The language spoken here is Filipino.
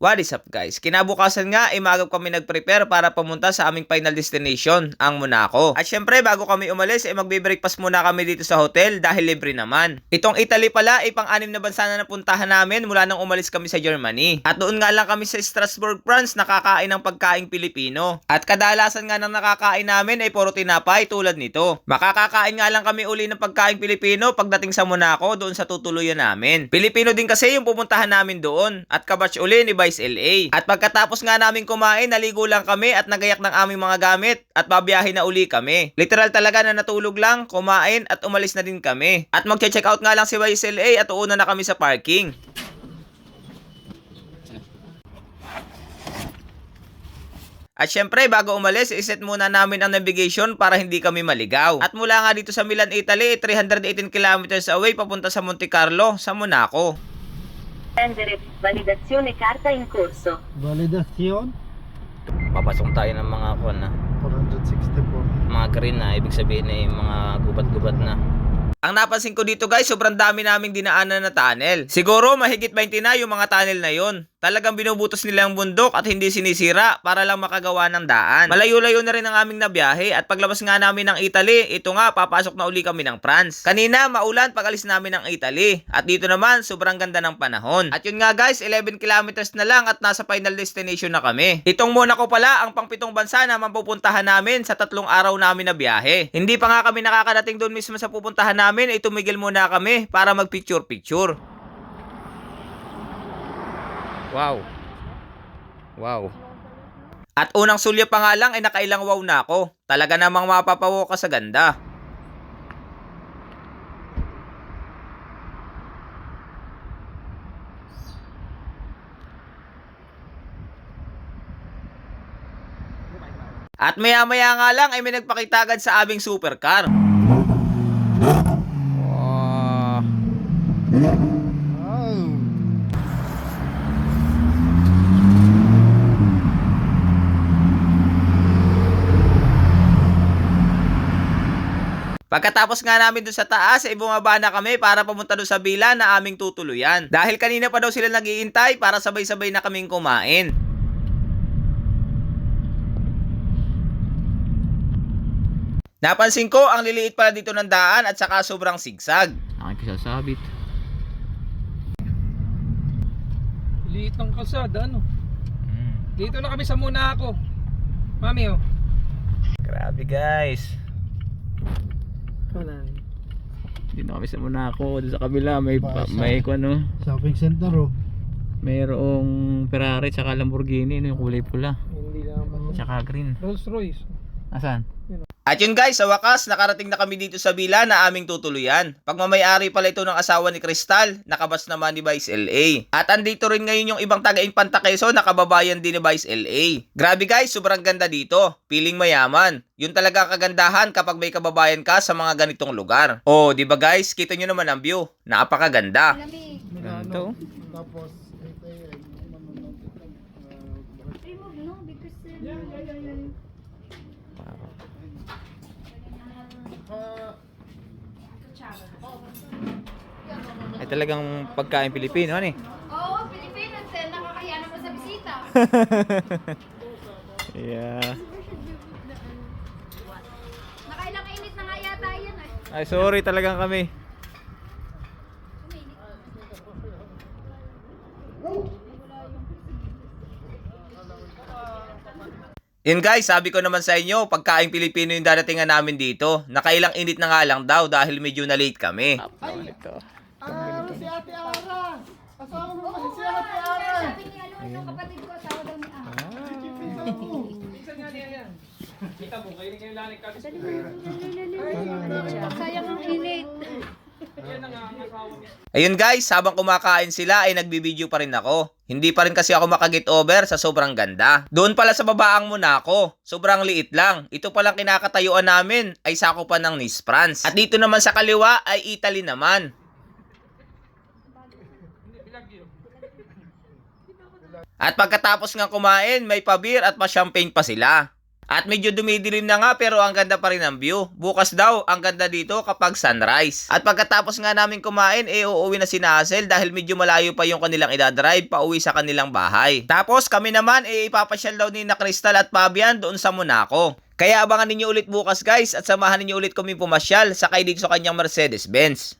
What is up guys? Kinabukasan nga ay magap kami nag-prepare para pumunta sa aming final destination, ang Monaco. At syempre bago kami umalis ay magbe-breakfast muna kami dito sa hotel dahil libre naman. Itong Italy pala ay pang-anim na bansa na napuntahan namin mula nang umalis kami sa Germany. At doon nga lang kami sa Strasbourg, France nakakain ng pagkaing Pilipino. At kadalasan nga ng nakakain namin ay puro tinapay tulad nito. Makakakain nga lang kami uli ng pagkaing Pilipino pagdating sa Monaco doon sa tutuluyan namin. Pilipino din kasi yung pupuntahan namin doon at kabatch uli ni Vice LA. At pagkatapos nga namin kumain, naligo lang kami at nagayak ng aming mga gamit at babiyahe na uli kami. Literal talaga na natulog lang, kumain at umalis na din kami. At magche-check out nga lang si Vice LA at uuna na kami sa parking. At syempre, bago umalis, iset muna namin ang navigation para hindi kami maligaw. At mula nga dito sa Milan, Italy, 318 kilometers away papunta sa Monte Carlo, sa Monaco. Prendere validazione carta in corso. Validation Papasok tayo ng mga kuan na, 464. mga green na, ibig sabihin na yung mga gubat-gubat na. Ang napansin ko dito guys, sobrang dami naming dinaanan na tunnel. Siguro mahigit 20 na yung mga tunnel na yon. Talagang binubutos nila ang bundok at hindi sinisira para lang makagawa ng daan. Malayo-layo na rin ang aming nabiyahe at paglabas nga namin ng Italy, ito nga papasok na uli kami ng France. Kanina maulan pag alis namin ng Italy at dito naman sobrang ganda ng panahon. At yun nga guys, 11 kilometers na lang at nasa final destination na kami. Itong Monaco pala ang pangpitong bansa na mapupuntahan namin sa tatlong araw namin na biyahe. Hindi pa nga kami nakakadating doon mismo sa pupuntahan namin, ay tumigil muna kami para mag picture picture. Wow. Wow. At unang sulya pa nga lang ay nakailang wow na ako. Talaga namang mapapawo ka sa ganda. At maya maya nga lang ay may nagpakita agad sa aming supercar. Wow. Oh. Pagkatapos nga namin dun sa taas, ay bumaba na kami para pumunta dun sa villa na aming tutuluyan. Dahil kanina pa daw sila nagiintay para sabay-sabay na kaming kumain. Napansin ko, ang liliit pala dito ng daan at saka sobrang sigsag. Nakikisasabit. Liit ng kalsada, ano? Dito na kami sa Monaco. Mami, oh. Grabe guys. Wala. Dito kami sa Monaco. Doon sa kabila may, Basa. may ano, Shopping center oh. mayroong Ferrari tsaka Lamborghini. Ano yung kulay pula. Hindi naman. Tsaka green. Rolls Royce. Asan? At yun guys, sa wakas, nakarating na kami dito sa villa na aming tutuluyan. Pagmamayari pala ito ng asawa ni Crystal, nakabas naman ni Vice LA. At andito rin ngayon yung ibang taga Infanta Quezon, nakababayan din ni Vice LA. Grabe guys, sobrang ganda dito. Piling mayaman. Yun talaga kagandahan kapag may kababayan ka sa mga ganitong lugar. Oh, di ba guys? Kita nyo naman ang view. Napakaganda. Ganito. Tapos ito eh, ito. Remove, no? Because uh, Ah, Ay talagang pagkain Pilipino, ano eh? Oo, Pilipinas eh. Nakakahiya naman sa bisita. Yeah. Nakailang init na nga yata yan eh. Ay, sorry talagang kami. Yun guys, sabi ko naman sa inyo, pagkain Pilipino yung dadatingan namin dito. Nakailang init na nga lang daw dahil medyo na late kami. ano si Ate Ara? Asawa mo kasi si Ate Ara. sabi ni ano, yung kapatid ko, asawa daw ni Ara. Minsan nga niya yan. Kita mo, kayo kayo lanik ka. Sayang ang init. Yan ang ang asawa niya. Ayun guys, habang kumakain sila ay nagbibideo pa rin ako. Hindi pa rin kasi ako makagit over sa sobrang ganda. Doon pala sa babaang Monaco, sobrang liit lang. Ito palang kinakatayuan namin ay sakupan ng Nice, France. At dito naman sa kaliwa ay Italy naman. At pagkatapos nga kumain, may pabir at pa-champagne pa sila. At medyo dumidilim na nga pero ang ganda pa rin ang view. Bukas daw, ang ganda dito kapag sunrise. At pagkatapos nga namin kumain, eh uuwi na si Hazel dahil medyo malayo pa yung kanilang idadrive pa uwi sa kanilang bahay. Tapos kami naman, eh ipapasyal daw ni na Crystal at Fabian doon sa Monaco. Kaya abangan ninyo ulit bukas guys at samahan ninyo ulit kami pumasyal sakay dito sa kanyang Mercedes-Benz.